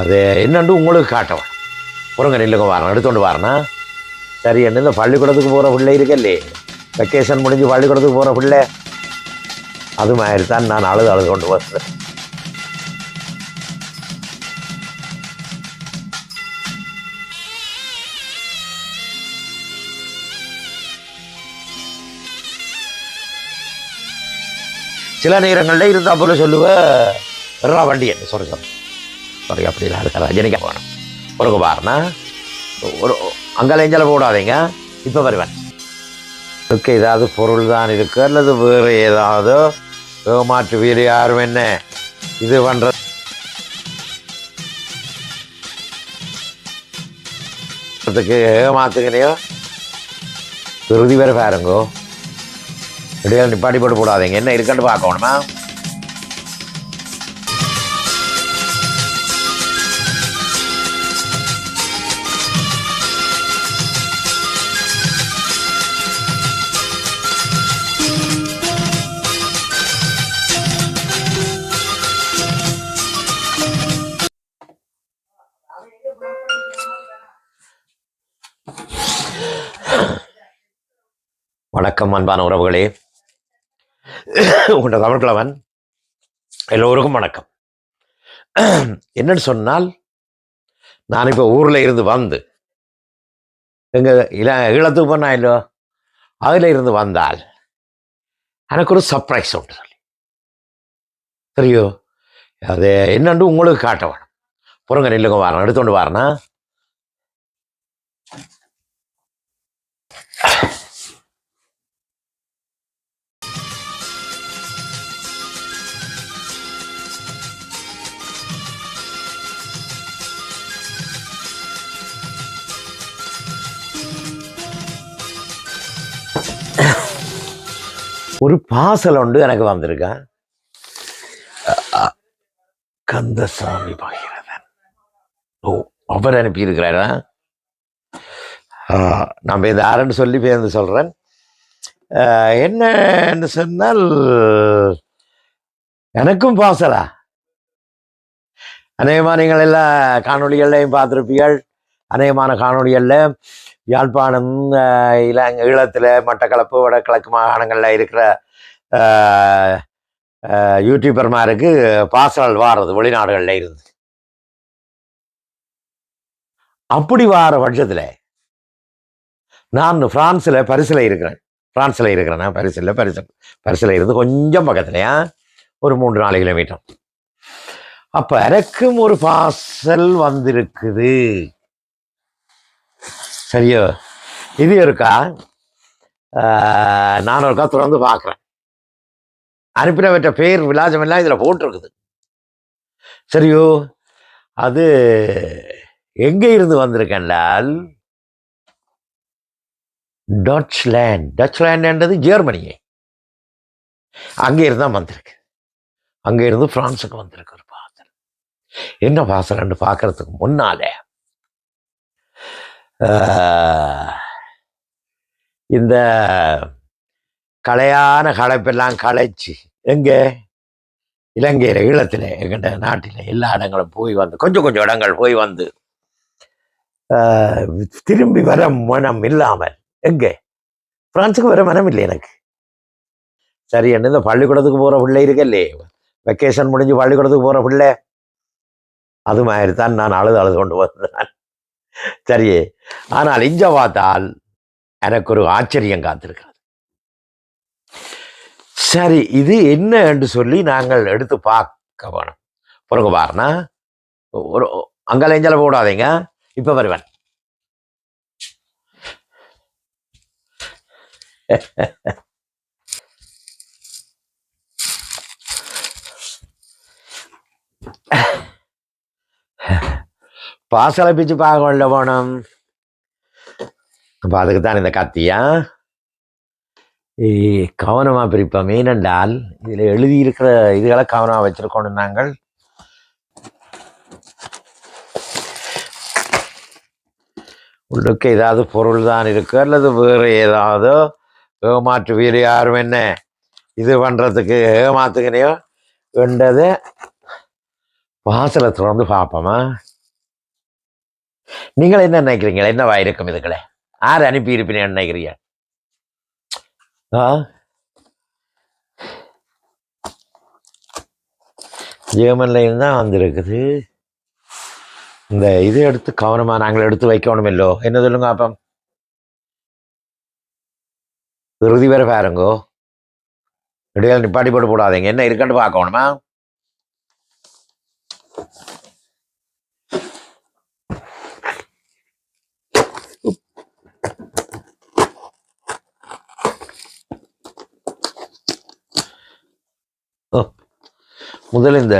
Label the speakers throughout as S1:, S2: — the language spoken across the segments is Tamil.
S1: அது என்னண்டு உங்களுக்கு காட்டவன் புறங்க நெல்லுங்க வாரணும் எடுத்துகிட்டு வாரனா சரி என்ன பள்ளிக்கூடத்துக்கு போகிற பிள்ளை இருக்கல்லே? வெக்கேஷன் முடிஞ்சு பள்ளிக்கூடத்துக்கு போகிற பிள்ளை? அது மாதிரி தான் நான் அழுது அழுது கொண்டு போகிறேன். சில நேரங்களில் இருந்தால் போல சொல்லுவேன் வண்டி என்ன சொல்கிறேன் சாரி அப்படிலாம் இல்லை அதுக்கு போகணும்? ஒரு பாருனா ஒரு அங்கே போடாதீங்க. இப்போ வருவேன். இருக்கு ஏதாவது பொருள் தான் இருக்கு அல்லது வேறு ஏதாவது? ஏமாற்று வீடு யாரும் என்ன? இது பண்ணுற அதுக்கு ஏமாத்துக்கினையோ இறுதி வரை பாருங்கோ. இடையில நிப்பாட்டி போட்டு போடாதீங்க. என்ன இருக்குன்னு பார்க்கணுமா? வணக்கம் அன்பான உறவுகளே. உங்களோட தமிழ்கிழவன் எல்லோருக்கும் வணக்கம். என்னன்னு சொன்னால் நான் இப்போ ஊரில் இருந்து வந்து எங்கள் இல ஈழத்துக்கு போனா இல்லோ அதில் இருந்து வந்தால் எனக்கு ஒரு சர்ப்ரைஸ் உண்டு. சொல்லி சரியோ அது என்னண்டு உங்களுக்கு காட்ட வேணும். புறங்க நில்லுங்க வாரேன் எடுத்துக்கொண்டு வாரேன்னா ஒரு பாசல் உண்டு எனக்கு வந்திருக்கேன் கந்தசாமி பகிரதன். ஓ அவர் அனுப்பியிருக்கிறாரா? ஆ, நான் இந்த சொல்லி பேர்ந்து சொல்கிறேன் என்னன்னு சொன்னால் எனக்கும் பாசலா அநேகமாக நீங்கள் எல்லா காணொலிகள்லையும் பார்த்துருப்பீர்கள். அநேகமான காணொலிகளில் யாழ்ப்பாணம் அஹ், ஈழத்தில் மட்டக்களப்பு வடகிழக்கு மாகாணங்களில் இருக்கிற யூடியூபர்மாருக்கு பாசல் வாடுறது வெளிநாடுகளில் இருந்து. அப்படி வார பட்சத்தில் நான் பிரான்ஸில் பரிசில் இருக்கிறேன். பிரான்ஸில் இருக்கிறேன்? பரிசில் பரிசு பரிசில் இருந்து கொஞ்சம் பக்கத்துலையா? ஒரு மூன்று நாலு கிலோமீட்டர். அப்போ எனக்கும் ஒரு பாசல் வந்திருக்குது. சரியோ? இது இருக்கா? நான் ஒருக்கா தொடர்ந்து பார்க்குறேன் அனுப்பினவற்ற பேர் விலாசம் எல்லாம் இதில் போட்டிருக்குது. சரியோ அது எங்கே இருந்து வந்திருக்கேன்டால் டச்லேண்ட் டச்லேண்ட்ன்றது ஜெர்மனியே. அங்கே இருந்து தான் வந்திருக்கு. அங்கே இருந்து ஃப்ரான்ஸுக்கு வந்திருக்கு ஒரு பாசல். என்ன பாசல்னு பார்க்கறதுக்கு முன்னாலே இந்த கலையான களைப்பெல்லாம் களைச்சு எங்கே? இலங்கையில் ஈழத்தில் எங்கிட்ட நாட்டில் எல்லா இடங்களும் போய் வந்து கொஞ்சம் கொஞ்சம் இடங்கள் போய் வந்து ஆஹ், திரும்பி வர மனம் இல்லாமல் எங்கே? பிரான்ஸுக்கு வர மனம் இல்லை எனக்கு. சரி என்ன இந்த பள்ளிக்கூடத்துக்கு போகிற பிள்ளை இருக்கல்லே? வெக்கேஷன் முடிஞ்சு பள்ளிக்கூடத்துக்கு போகிற பிள்ளை? அது மாதிரி தான் நான் அழுது அழுது கொண்டு வந்தேன். சரியே. ஆனால் இங்க பார்த்தால் எனக்கு ஒரு ஆச்சரியம் காத்திருக்கிறது. சரி இது என்ன என்று சொல்லி நாங்கள் எடுத்து பார்க்க வேணும். பிறகு பாருனா ஒரு அங்கே எஞ்சல போடாதீங்க இப்ப வருவேன். பாசலை பிச்சு பார்க்கல போனோம். அப்போ அதுக்கு தான் இந்த கத்தியா? கவனமாக பிரிப்போம். ஏனென்றால் இதில் எழுதியிருக்கிற இதுகளை கவனமாக வச்சிருக்கணும் நாங்கள். உள்ளுக்கு ஏதாவது பொருள் தான் இருக்கு அல்லது வேறு ஏதாவது? ஏமாற்று வீடு யாரும் என்ன? இது பண்ணுறதுக்கு ஏமாத்துக்கினையோ என்றதை வாசலை திறந்து பார்ப்போமா? நீங்கள் என்ன நினைக்கிறீங்க என்னவா இருக்கும் இதுக்களை யார் அனுப்பி இருப்பினேன்னு நினைக்கிறீங்க ஆ? ஜெர்மன்ல தான் வந்திருக்குது. இந்த இதை எடுத்து கவனமா நாங்கள் எடுத்து வைக்கணும் இல்லோ என்ன சொல்லுங்க அப்போ இறுதி வரை பாருங்கோ. இடையில நிப்பாட்டி போட்டு போடாதீங்க. என்ன இருக்குன்னு பார்க்கணுமா? முதல் இந்த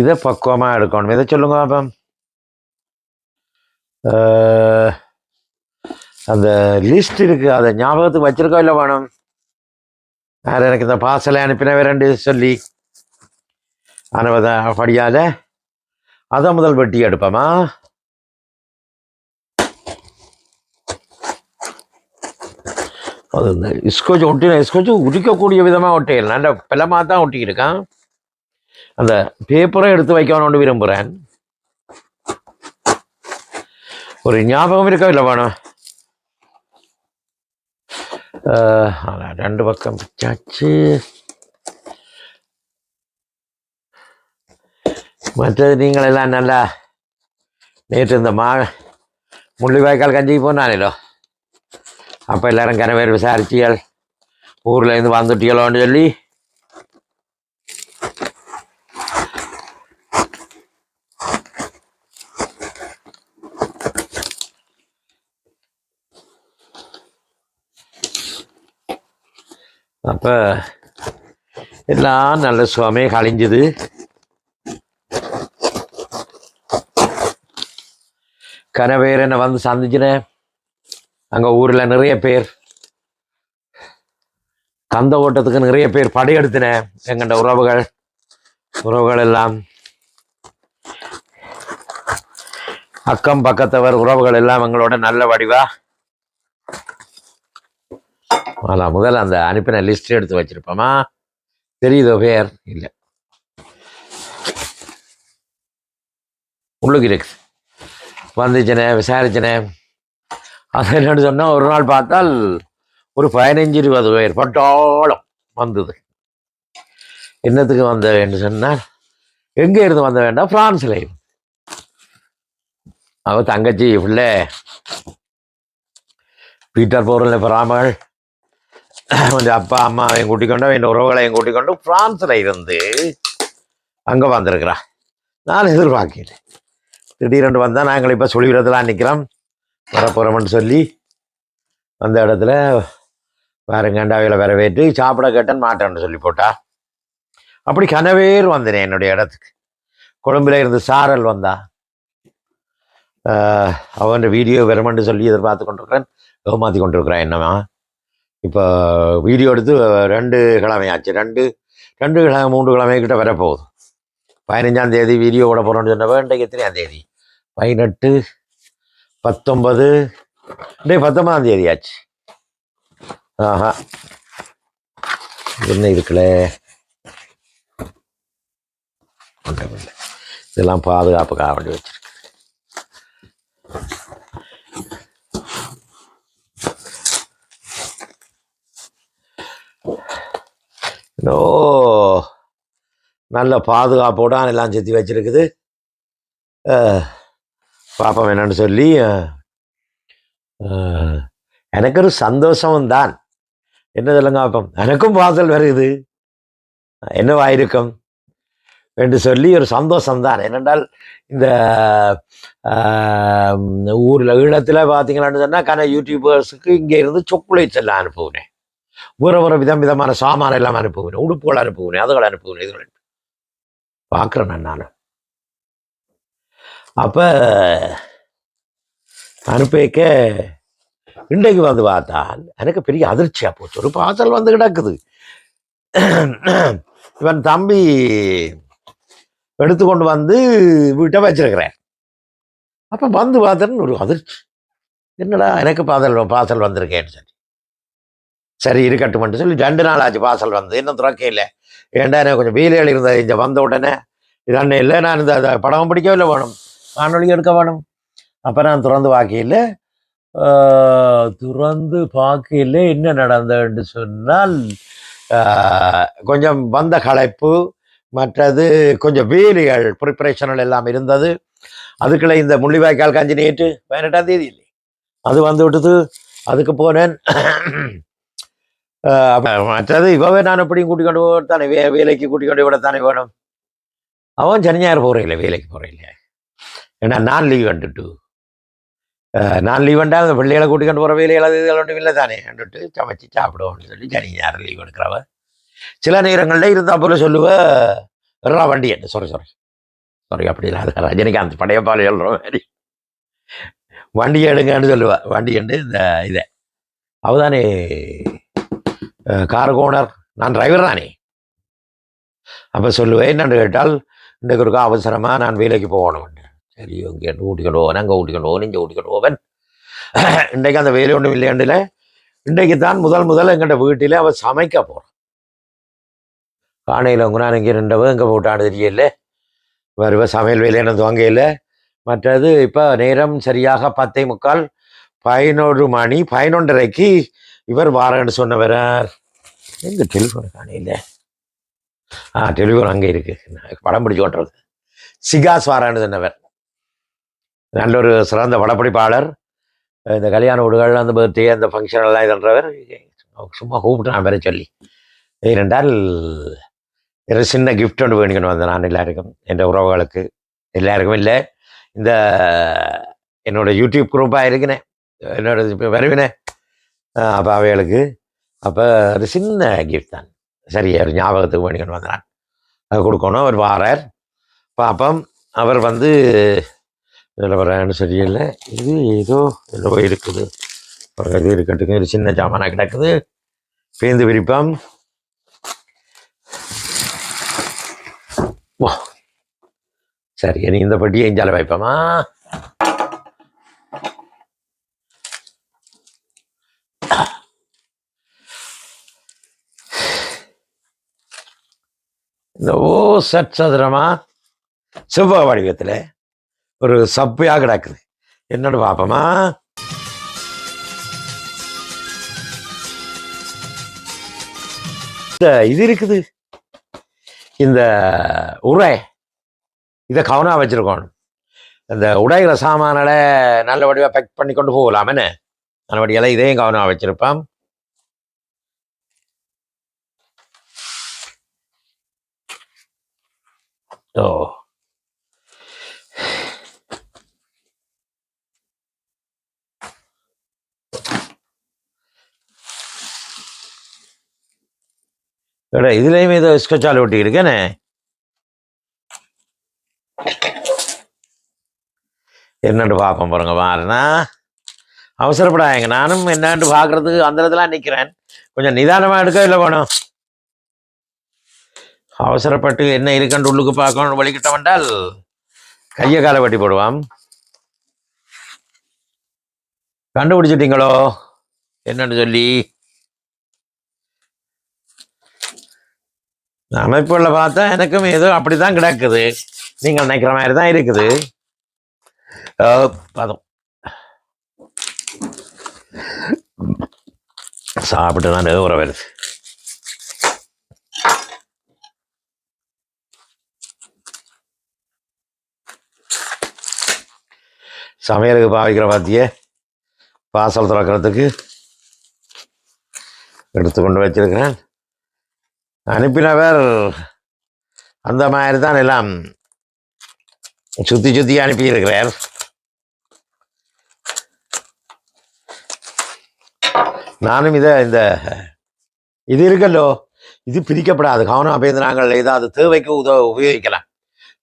S1: இதை பக்குவமாக எடுக்கணும். இதை சொல்லுங்க அப்போ அந்த லிஸ்ட் இருக்குது அதை ஞாபகத்துக்கு வச்சிருக்கோம் இல்லை வேணும்? வேறு எனக்கு இந்த பார்சலை அனுப்பின ரெண்டு சொல்லி. அனுபத படியால் அதை முதல் வெட்டி எடுப்போமா? அது இந்த ஸ்கோச் ஒட்டின ஸ்கோச் உரிக்கக்கூடிய விதமாக ஒட்டியல் நல்ல பிளமாக தான் ஒட்டிக்கிருக்கான் அந்த பேப்பரை எடுத்து வைக்கணும்னு விரும்புகிறேன் ஒரு ஞாபகம் இருக்கா இல்லை வேணும் ரெண்டு பக்கம் பிச்சாச்சு. மற்றது நீங்கள் எல்லாம் நல்லா நேற்று இந்த மா முள்ளிவாய்க்கால் கஞ்சிக்கு போனானோ அப்போ எல்லாரும் கனவேர் விசாரிச்சியல் ஊர்லேருந்து வந்துட்டியலோன்னு சொல்லி. அப்போ எல்லாம் நல்ல சுவாமே கழிஞ்சுது. கனவேரனை வந்து சந்திச்சினேன் அங்கே ஊரில் நிறைய பேர். கந்த ஓட்டத்துக்கு நிறைய பேர் படையெடுத்தினேன் எங்கண்ட உறவுகள். உறவுகள் எல்லாம். அக்கம் பக்கத்தவர் உறவுகள் எல்லாம் எங்களோட நல்ல வடிவா. அதான் முதல்ல அந்த அனுப்பின லிஸ்ட் எடுத்து வச்சிருப்போமா? தெரியுதோ பேர்? இல்லை. உள்ளுக்கு இருக்கு வந்துச்சுனே விசாரிச்சனே. அது என்னென்னு சொன்னால் ஒரு நாள் பார்த்தால் ஒரு பதினஞ்சு இருபது பேர் பட்டாளம் வந்தது. என்னத்துக்கு வந்த என்று சொன்னால் எங்கே இருந்து வந்த வேண்டாம் பிரான்ஸ்ல இருந்து. அவள் தங்கச்சி பிள்ளை பீட்டர் போரில் பெறாமல் கொஞ்சம் அப்பா அம்மாவையும் கூட்டிக் கொண்டு என் உறவுகளையும் கூட்டிக்கொண்டு கொண்டு இருந்து அங்கே வந்திருக்கிறா நான் எதிர்பார்க்கிறேன் திடீரென்று வந்தால் நாங்கள் இப்போ சொல்லிவிடத்தில் நிற்கிறோம். வரப்போகிறோம்னு சொல்லி அந்த இடத்துல வேறுங்கண்டாவையில் வரவேற்று சாப்பிட கேட்டேன் மாட்டேன்னு சொல்லி போட்டா. அப்படி கனவேர் வந்தேன் என்னுடைய இடத்துக்கு. கொழும்புல இருந்து சாரல் வந்தா. அவன் வீடியோ வரமென்று சொல்லி எதிர்பார்த்து கொண்டிருக்கிறேன். ஏமாற்றி கொண்டிருக்கிறான் என்னமா இப்போ வீடியோ எடுத்து ரெண்டு கிழமை ஆச்சு ரெண்டு ரெண்டு கிழமை மூன்று கிழமை கிட்ட வரப்போகுது. பதினஞ்சாம் தேதி வீடியோ விட போகிறோன்னு சொன்னவன் இன்றைக்கு எத்தனையாம் தேதி? பதினெட்டு பத்தொன்பது. இன்றைக்கு பத்தொன்பதாம் தேதி ஆச்சு. ஆஹா. என்ன இருக்குல்ல இதெல்லாம் பாதுகாப்புக்காக வேண்டி வச்சிருக்கு. ஓ நல்ல பாதுகாப்போடு எல்லாம் சுற்றி வச்சிருக்குது. பாப்போம் என்னன்னு சொல்லி எனக்கு ஒரு சந்தோஷம் தான். என்ன சொல்லுங்க பாப்போம்? எனக்கும் வாசல் வருது. என்னவாயிருக்கும் என்று சொல்லி ஒரு சந்தோஷம்தான் என்னென்றால் இந்த ஆஹ், ஈழத்தில் பார்த்தீங்களான்னு சொன்னால் கன யூடியூபர்ஸுக்கு இங்கே இருந்து சாக்லேட்ஸ் எல்லாம் அனுப்புவேன். வேற வேற விதம் விதமான சாமான எல்லாம் அனுப்புவினேன் உடுப்புகள் அனுப்புவினேன் அதுகள் அனுப்புவினேன் இதுகள் அனுப்புவேன். பார்க்குறேன் நான். அப்போ அனுப்பிக்க இன்றைக்கு வந்து பார்த்தால் எனக்கு பெரிய அதிர்ச்சியாக போச்சு. ஒரு பார்சல் வந்து கிடக்குது. இவன் தம்பி எடுத்துக்கொண்டு வந்து வீட்டை வச்சிருக்கிறேன். அப்போ வந்து பார்த்தேன்னு ஒரு அதிர்ச்சி. என்னடா எனக்கு பாதல் பார்சல் வந்திருக்கேன்னு சொல்லி. சரி இருக்கட்டும்ட்டு சொல்லி ரெண்டு நாள் ஆச்சு பார்சல் வந்து. இன்னும் துறக்க இல்லை. ஏன்டா எனக்கு கொஞ்சம் வீலையில் இருந்தது. இங்கே வந்த உடனே. இது அண்ணன் இல்லை நான் இந்த படமும் பிடிக்கவே இல்லை வேணும். காணொளி எடுக்க வேணும். அப்போ நான் திறந்து பார்க்கையில் திறந்து பார்க்கையில் என்ன நடந்ததுன்னு சொன்னால் கொஞ்சம் வந்த களைப்பு மற்றது கொஞ்சம் வேலைகள் ப்ரிப்பரேஷன்கள் எல்லாம் இருந்தது. அதுக்குள்ளே இந்த முள்ளிவாய்க்கால் காஞ்சி நேற்று பதினெட்டாம் தேதி இல்லை அது வந்து விட்டது. அதுக்கு போனேன். மற்றது இவவே நான் எப்படியும் கூட்டிக் கொண்டு போகத்தானே வே வேலைக்கு கூட்டிக் கொண்டு விடத்தானே வேணும். அவன் சனி ஞாயிறு போகிறேன் வேலைக்கு போகிறேன் ஏன்னா நான் லீவ் கண்டுட்டு நான் லீவ் வேண்டாம் அந்த பிள்ளைகளை கூட்டிக்கொண்டு போகிற வேலை அது இதெல்லாம் ஒன்றும் இல்லை தானே கண்டுட்டு சமைச்சு சாப்பிடுவோம்னு சொல்லி சனி ஞாயிறு லீவ் எடுக்கிறவ. சில நேரங்களில் இருந்தால் போல சொல்லுவ ரா வண்டி என்ன சாரி சாரி சாரி அப்படி இல்லை அது ரஜினிகாந்த் படையப்பால் சொல்கிற மாதிரி. வண்டி எடுங்கன்னு சொல்லுவேன் வண்டி எண்டு இந்த இதை. அவதானே கார் ஓனர் நான் டிரைவர் தானே. அப்போ சொல்லுவேன் என்னன்னு கேட்டால் இன்றைக்கு ஒருக்கா அவசரமாக நான் வேலைக்கு போகணும் சரி இங்கே ஊட்டிக்கொண்டு போவேன்? அங்கே ஊட்டிக்கொண்டு போவேன்? இங்கே ஊட்டிக்கொண்டு போவேன்? இன்றைக்கு அந்த வேலை ஒன்றும் இல்லையாண்டில் இன்றைக்கு தான் முதல் முதல் எங்கள்கிட்ட வீட்டில் அவள் சமைக்க போகிறான் காணையில் உங்க நான் இங்கே ரெண்டவ இங்கே போட்டான்னு தெரியல. வருவ சமையல் வேலையான துவங்கையில் மற்றது இப்போ நேரம் சரியாக பத்தே முக்கால் பதினோரு மணி பதினொன்றரைக்கு இவர் வாரன்னு சொன்னவரார். எங்க டெலிஃபோன் காணையில் ஆ டெலிஃபோன் அங்கே இருக்கு. நான் படம் பிடிச்சு ஓட்டுறது. சிகாஸ் வாரான்னு சொன்னவர். நல்ல ஒரு சிறந்த படப்பிடிப்பாளர். இந்த கல்யாண வீடுகள் அந்த பர்த்டே அந்த ஃபங்க்ஷன் எல்லாம் இதுன்றவர் சும்மா கூப்பிட்டு நான் வர சொல்லி. ஏனென்றால் ஒரு சின்ன கிஃப்ட் ஒன்று வேணிக்கணும் வந்தேன் நான் எல்லாருக்கும் என் உறவுகளுக்கு. எல்லாருக்கும் இல்லை. இந்த என்னோட யூடியூப் குரூப்பாக இருக்கிறேன் என்னோட வருவினேன் அப்போ அவைகளுக்கு. அப்போ ஒரு சின்ன கிஃப்ட் தான். சரி ஒரு ஞாபகத்துக்கு வேணிக்கணும் வந்தேன் அது கொடுக்கணும் அவர் வாரார். பாப்பம் அவர் வந்து இதில் வரேன்னு சரியில்லை. இது ஏதோ ஏதோ இருக்குது. ஒரு இது இருக்கட்டுங்க இது சின்ன ஜாமானாக கிடக்குது. பேந்து விரிப்பாம். வா. சரி நீ இந்த பட்டியை எஞ்சால வைப்போமா? இந்த ஓ சட் சதுரமா செவ்வாய் வடிவத்தில் ஒரு சப்பையாக கிடக்குது. என்னோட பாப்பமா? இந்த இது இருக்குது. இந்த உரை இதை கவனம் வச்சிருக்கணும் இந்த உடைகிற சாமான்களை நல்ல வடிவாக பேக் பண்ணி கொண்டு போகலாம் என்ன? நல்லபடியெல்லாம் இதையும் கவனம் வச்சிருப்பான் ஓ. எடா இதுலேயும் ஏதோ ஸ்கெட்சால் ஒட்டி இருக்கேனே பார்ப்போம் பாருங்க பாருனா அவசரப்படாதீங்க நானும் என்னன்னு பார்க்கறதுக்கு அந்த இடத்துல நிற்கிறேன் கொஞ்சம் நிதானமாக எடுக்க இல்லை வேணும் அவசரப்பட்டு என்ன இருக்கண்டு உள்ளுக்கு பார்க்கணும் வலிக்கிட்ட வந்தால் கையை காலை வெட்டி போடுவான் கண்டுபிடிச்சிட்டிங்களோ? என்னன்னு சொல்லி. அமைப்புகளை பார்த்தா எனக்கும் ஏதோ அப்படிதான் கிடக்குது. நீங்கள் நினைக்கிற மாதிரி தான் இருக்குது பதம். சாப்பிட்டு தான் உற வருது சமையலுக்கு பாவிக்கிற பாத்தியே பாசல் திறக்கிறதுக்கு எடுத்து கொண்டு வச்சிருக்கிறேன். அனுப்பினவர் அந்த மாதிரி தான் எல்லாம் சுத்தி சுற்றி அனுப்பியிருக்கிறார். நானும் இதை இந்த இது இருக்கல்லோ இது பிரிக்கப்படாது. கவனம் அப்போ நாங்கள் ஏதாவது தேவைக்கு உதவ உபயோகிக்கலாம்.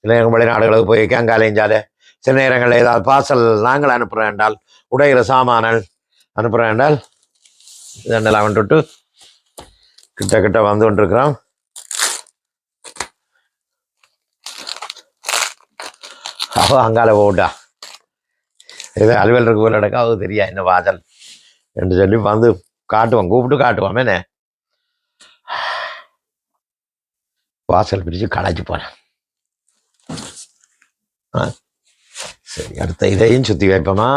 S1: சில நேரம் வெளிநாடுகளுக்கு போய் கேங்காலேஞ்சால சில நேரங்களில் ஏதாவது பார்சல் நாங்கள் அனுப்புகிறோம் என்றால் உடைகிற சாமானல் அனுப்புகிறோம் என்றால் இதெல்லாம் வந்துட்டு கிட்ட கிட்ட வந்து கொண்டிருக்கிறோம் அவ அங்கால போட்டா ஏதோ அலுவல் இருக்கு போல நடக்கா அது தெரியா என்ன வாசல்? என்று சொல்லி வந்து காட்டுவான் கூப்பிட்டு காட்டுவான் வாசல் பிரித்து களைச்சி போனேன். ஆ, சரி அடுத்த இதையும் சுற்றி வைப்போமா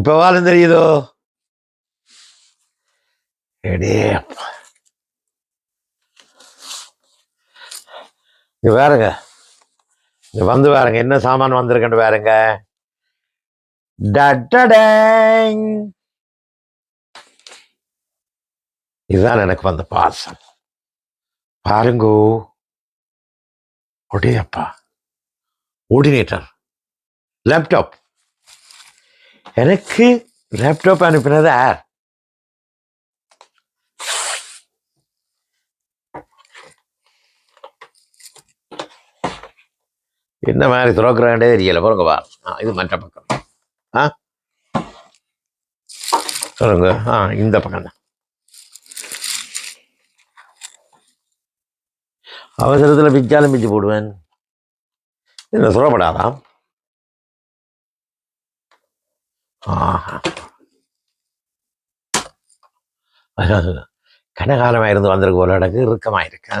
S1: இப்பவாலும் தெரியுதோ? எடே. அப்பா. இங்க வந்து பாருங்க என்ன சாமான் வந்திருக்குன்னு வேறுங்க டடடேங். இதுதான் எனக்கு வந்த பாசம் பாருங்கோ. ஒடே ஓடினேட்டர் லேப்டாப் எனக்கு லேப்டாப் அனுப்பினது யார்? என்ன மாதிரி துறக்குறாண்டே தெரியல. பாருங்க வா. இது மற்ற பக்கம். ஆ? சொல்லுங்க. ஆ இந்த பக்கம் தான். அவசரத்தில் பிச்சாலும் பிச்சு போடுவேன். என்ன சொல்லப்படாதான் ஆஹா அதாவது கனகாலமாக இருந்து வந்திருக்கு ஒரு இடக்கு இறுக்கமாக இருக்கு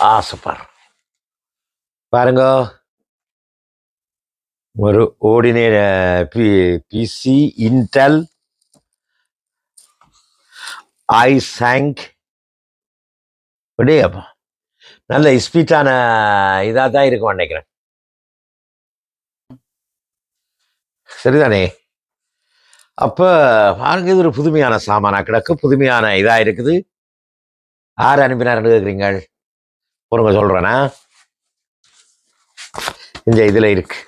S1: ஆ? சூப்பர். பாருங்க. ஒரு ஓடினே பி பிசி இன்டெல் ஐ சாங்க். அப்பா. நல்ல ஸ்பீட்டான இதாக தான் இருக்கும் நினைக்கிறேன். சரிதானே? அப்போ பாருங்க இது ஒரு புதுமையான சாமானா கிடக்கு. புதுமையான இதாக இருக்குது. யார் அனுப்பினார்னு கேட்குறீங்க பொறுங்க சொல்கிறேன்னா இந்த இதில் இருக்கு.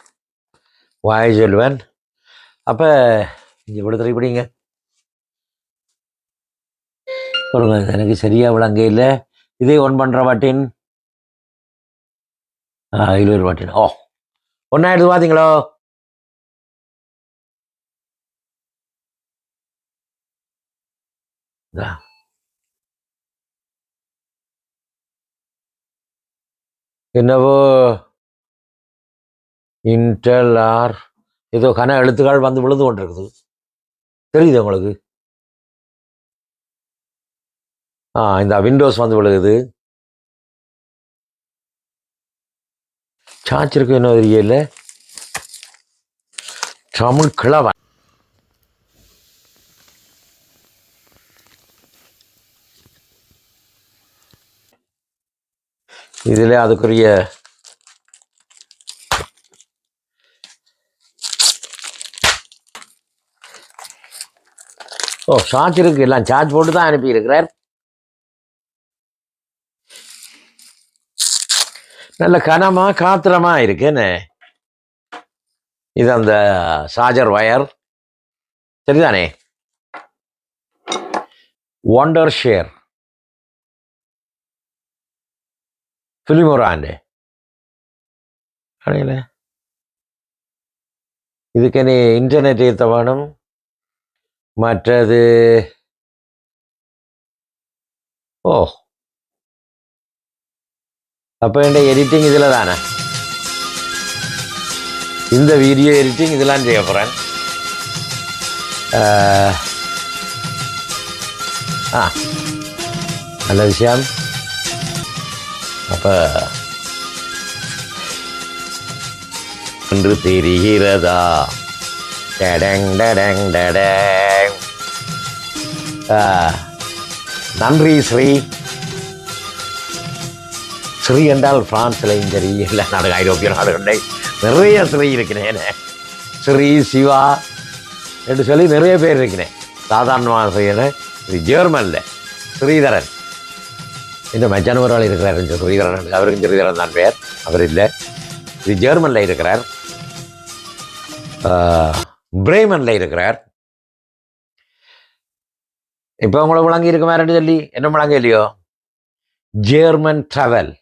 S1: வாய் சொல்லுவேன். அப்போ இங்கே விடுதலை பிடிங்க. பொறுங்க எனக்கு சரியாக விளங்க இல்லை. இதே ஒன் பண்ணுற வாட்டின். இருபது வாட்டின் ஓ ஒன்றாயிடுது பார்த்தீங்களோ? இதா. என்னவோ? இன்டெல் ஆர் ஏதோ கன எழுத்துக்கள் வந்து விழுந்து கொண்டிருக்குது. தெரியுது உங்களுக்கு? ஆ இந்த விண்டோஸ் வந்து விழுகுது. சார்ஜ் இருக்கு என்ன தெரியல. தமிழ் கிழவன். இதில் அதுக்குரிய ஓ சார்ஜ் இருக்கு எல்லாம் சார்ஜ் போட்டு தான் அனுப்பியிருக்கிறார். நல்ல கனமா காத்திரமா இருக்குன்னு. இது அந்த சார்ஜர் வயர். சரிதானே? ஒண்டர் ஷேர் ஃபிலிமோராண்டு இதுக்கு நீ இன்டர்நெட் ஏற்ற வேணும். மற்றது ஓ. அப்போ என் எடிட்டிங் இதில் தானே இந்த வீடியோ எடிட்டிங் இதெல்லாம் செய்ய போகிறேன் ஆ நல்ல விஷயம். அப்போ என்று தெரிகிறதா? டடங் டடங் டடங். நன்றி ஸ்ரீ. ஸ்ரீ என்றால் பிரான்ஸ்லையும் சரி எல்லா நாடு ஐரோப்பிய நாடுகளில் நிறைய ஸ்ரீ இருக்கிறேன். ஸ்ரீ சிவா என்று சொல்லி நிறைய பேர் இருக்கிறேன். சாதாரணமாக ஸ்ரீன்னு இது ஜெர்மனில் ஸ்ரீதரன் இந்த மச்சான் ஆள் இருக்கிறார் ஸ்ரீதரன் அவருக்கும் ஸ்ரீதரன் தான் பேர் அவர் இல்லை. இது ஜெர்மனில் இருக்கிறார். பிரேமனில் இருக்கிறார். இப்போ உங்களை விளங்கி இருக்க சொல்லி? என்ன விளங்க இல்லையோ? German travel.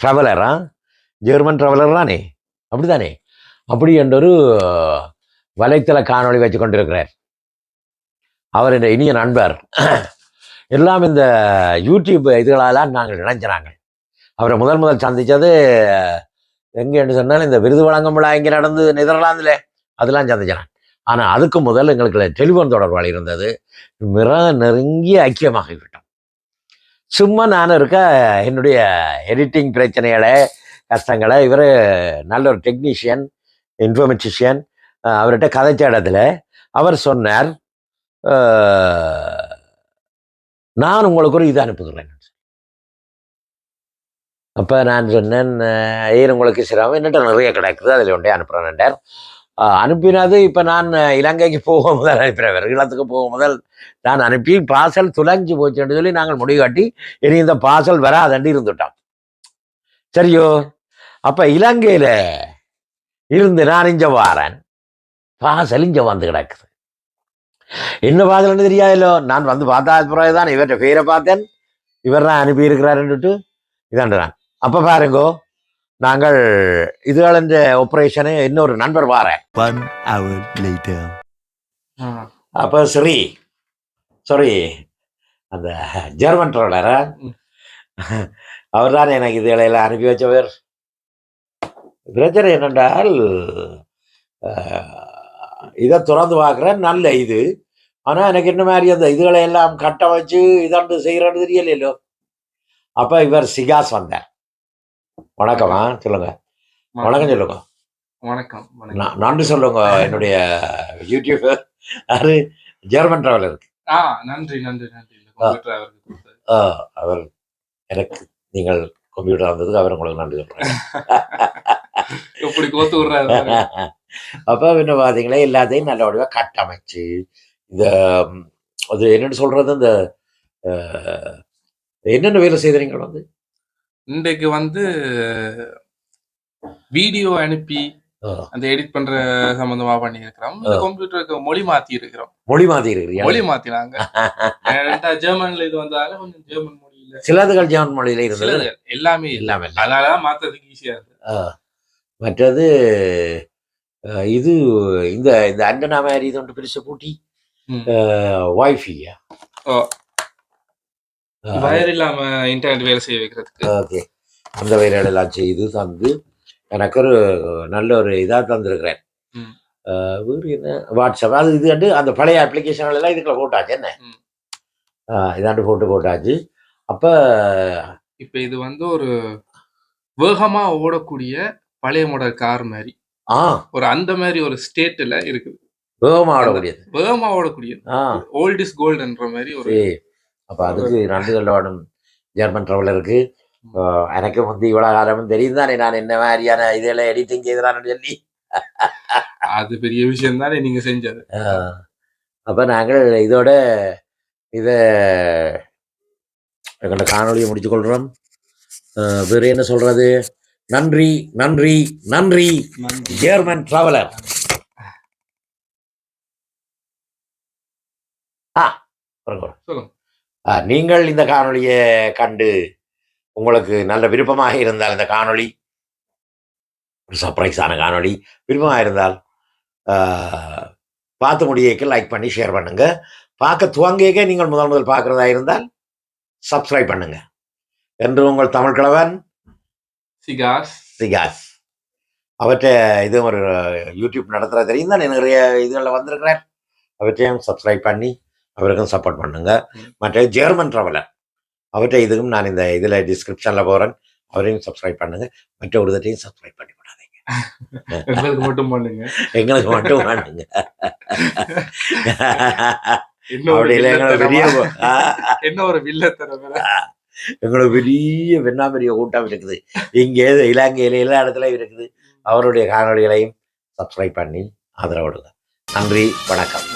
S1: ட்ராவலரா ஜெர்மன் ட்ராவலர் தானே? அப்படிதானே அப்படி என்றொரு வலைத்தள காணொளி வச்சு கொண்டிருக்கிறார். அவர் என்ற இனிய நண்பர். எல்லாம் இந்த யூடியூப் இதுகளெல்லாம் நாங்கள் நினைஞ்சிறாங்க அவரை முதல் முதல் எங்கே என்று சொன்னால் இந்த விருது வழங்கும் விழா இங்கே நடந்து நெதர்லாந்தில் அதெல்லாம் சந்திச்சேன் ஆனால் அதுக்கு முதல் எங்களுக்கு டெலிஃபோன் தொடர்பாளி இருந்தது. மிக நெருங்கிய ஐக்கியமாகிவிட்டோம் சும்மா நான் இருக்க என்னுடைய எடிட்டிங் பிரச்சனைகளை கஷ்டங்களை இவர் நல்ல ஒரு டெக்னீஷியன் இன்ஃபர்மேட்டிஷியன் அவர்கிட்ட கதைச்ச இடத்துல அவர் சொன்னார் நான் உங்களுக்கு ஒரு இது அனுப்புகிறேன் அப்போ நான் சொன்னேன் அஹ், ஏன் உங்களுக்கு சிரமம்? என்னட்ட நிறைய கிடக்குது அதில் ஒன்றே அனுப்புகிறேன்டார் அனுப்பினது இப்போ நான் இலங்கைக்கு போகும் முதல் அனுப்பினேன் ஈழத்துக்கு போகும் முதல் நான் அனுப்பி பாசல் துலஞ்சு போச்சுன்னு சொல்லி நாங்கள் முடிவு காட்டி இனி இந்த பாசல் வராதண்டி இருந்துட்டோம். சரியோ? அப்போ இலங்கையில் இருந்து நான் இஞ்ச வாரேன். பாசல் இங்கே வந்து கிடக்குது. என்ன பாசல்னு தெரியாதுல்லோ நான் வந்து பார்த்தா பிறகு தான் இவர்கிட்ட பேரை பார்த்தேன். இவர் தான் அனுப்பியிருக்கிறாருன்னுட்டு இதாண்டு நான். அப்போ பாருங்கோ நாங்கள் இதுகள் இந்த ஆப்ரேஷனு இன்னொரு நண்பர் வாரேன்.
S2: One hour later.
S1: அப்போ ஸ்ரீ சாரி அந்த ஜெர்மன் ட்ரோலரா அவர் தான் எனக்கு இதுகளெல்லாம் அனுப்பி வச்சவர். பிரச்சனை என்னென்றால் இதை திறந்து பார்க்குறேன் நல்ல இது. ஆனால் எனக்கு என்ன மாதிரி அந்த இதுகளை எல்லாம் கட்ட வச்சு இதாண்டு செய்கிறேன்னு தெரியலையோ அப்போ இவர் சிகாஸ் வந்தார். வணக்கமா சொல்லுங்க. வணக்கம் சொல்லுங்க.
S3: வணக்கம்
S1: நன்றி சொல்லுங்க என்னுடைய யூடியூப் அது ஜெர்மன் ட்ராவலருக்கு
S3: ஆ நன்றி நன்றி நன்றி.
S1: அவர் எனக்கு நீங்கள் கம்ப்யூட்டர் வந்ததுக்கு அவர் உங்களுக்கு நன்றி சொல்றேன்.
S3: எப்படி கோத்து விடுறாரு.
S1: அப்போ என்ன பார்த்தீங்களா எல்லாத்தையும் நல்லபடியாக கட்டமைச்சு இந்த அது என்னன்னு சொல்றது இந்த என்னென்ன வேலை செய்தீங்க வந்து?
S3: இன்றைக்கு வந்து வீடியோ அனுப்பி அந்த எடிட் பண்ற சம்பந்தமா பண்ணி இருக்கிறோம் கம்ப்யூட்டருக்கு மொழி மாத்தி இருக்கிறோம்
S1: மொழி மாத்தி இருக்கிறீங்க
S3: மொழி மாத்தினாங்க. ஜெர்மன்ல இது வந்தாலும் கொஞ்சம் ஜெர்மன் மொழியில.
S1: சிலதுகள் ஜெர்மன் மொழியில இருந்தது.
S3: எல்லாமே
S1: எல்லாமே.
S3: அதனாலதான் மாத்துறதுக்கு ஈஸியா இருக்கு.
S1: மற்றது இது இந்த இந்த அண்டனா மாதிரி இது ஒன்று பெருசு பூட்டி
S3: ம்.
S1: வைஃபையா.
S3: வயர் இல்லாம இன்டர்நெட் வேலை செய்ய வைக்கிறதுக்கு.
S1: ஓகே அந்த வயர்கள் எல்லாம் செய்து தந்து எனக்கு ஒரு நல்ல ஒரு இதாக தந்திருக்கிறேன். வேறு என்ன? வாட்ஸ்அப் அது இது வந்து அந்த பழைய அப்ளிகேஷன்கள் எல்லாம் இதுக்குள்ள போட்டாச்சு. என்ன? இதாண்டு போட்டு போட்டாச்சு. அப்போ
S3: இப்ப இது வந்து ஒரு வேகமா ஓடக்கூடிய பழைய மாடல் கார் மாதிரி
S1: ஆ.
S3: ஒரு அந்த மாதிரி ஒரு ஸ்டேட்ல இருக்குது.
S1: வேகமாக ஆடக்கூடியது
S3: வேகமா ஓடக்கூடியது.
S1: ஆ.
S3: ஓல்ட் இஸ் கோல்டுன்ற மாதிரி ஒரு
S1: அப்போ அதுக்கு நன்றி சொல்ல வேணும் ஜெர்மன் ட்ராவலருக்கு எனக்கு வந்து இவ்வளோ காலமும் தெரியும் தானே நான் என்ன மாதிரியான இதெல்லாம் எடிட்டிங் செய்கிறான்னு சொல்லி.
S3: அது பெரிய விஷயம் தானே நீங்க செஞ்சது.
S1: அப்போ நாங்கள் இதோட இதை எங்களோட காணொலியை முடித்துக்கொள்கிறோம் அஹ், வேறு என்ன சொல்றது? நன்றி நன்றி நன்றி. ஜெர்மன் டிராவலர் ஆ.
S3: சொல்லுங்க.
S1: நீங்கள் இந்த காணொளியை கண்டு உங்களுக்கு நல்ல விருப்பமாக இருந்தால் இந்த காணொளி ஒரு சர்ப்ரைஸான காணொளி விருப்பமாக இருந்தால் பார்த்து முடியக்கு லைக் பண்ணி ஷேர் பண்ணுங்க. பார்க்க துவங்கிக்க நீங்கள் முதல் முதல் பார்க்குறதா இருந்தால் சப்ஸ்கிரைப் பண்ணுங்க. என்று உங்கள் தமிழ் கிழவன்
S3: சிகாஸ்.
S1: சிகாஸ். அவற்றை இது ஒரு யூடியூப் நடத்துகிற தெரியும் தான் நிறைய இதுகளில் வந்திருக்கிறேன் அவற்றையும் சப்ஸ்கிரைப் பண்ணி அவருக்கும் சப்போர்ட் பண்ணுங்க. மற்ற ஜெர்மன் ட்ராவலர் அவற்றை இதுக்கும் நான் இந்த இதில் டிஸ்கிரிப்ஷனில் போகிறேன் அவரையும் சப்ஸ்கிரைப் பண்ணுங்க. மற்ற ஒரு தட்டையும் சப்ஸ்கிரைப் பண்ணி விடாதீங்க
S3: எங்களுக்கு மட்டும் பண்ணுங்க.
S1: எங்களுக்கு மட்டும் பண்ணுங்க.
S3: என்ன ஒரு
S1: எங்களுக்கு பெரிய எங்களுக்கு பெரிய கூட்டம் இருக்குது. இங்கே இலங்கையில எல்லா இடத்துல இருக்குது. அவருடைய காணொளிகளையும் சப்ஸ்கிரைப் பண்ணி ஆதரவு நன்றி வணக்கம்.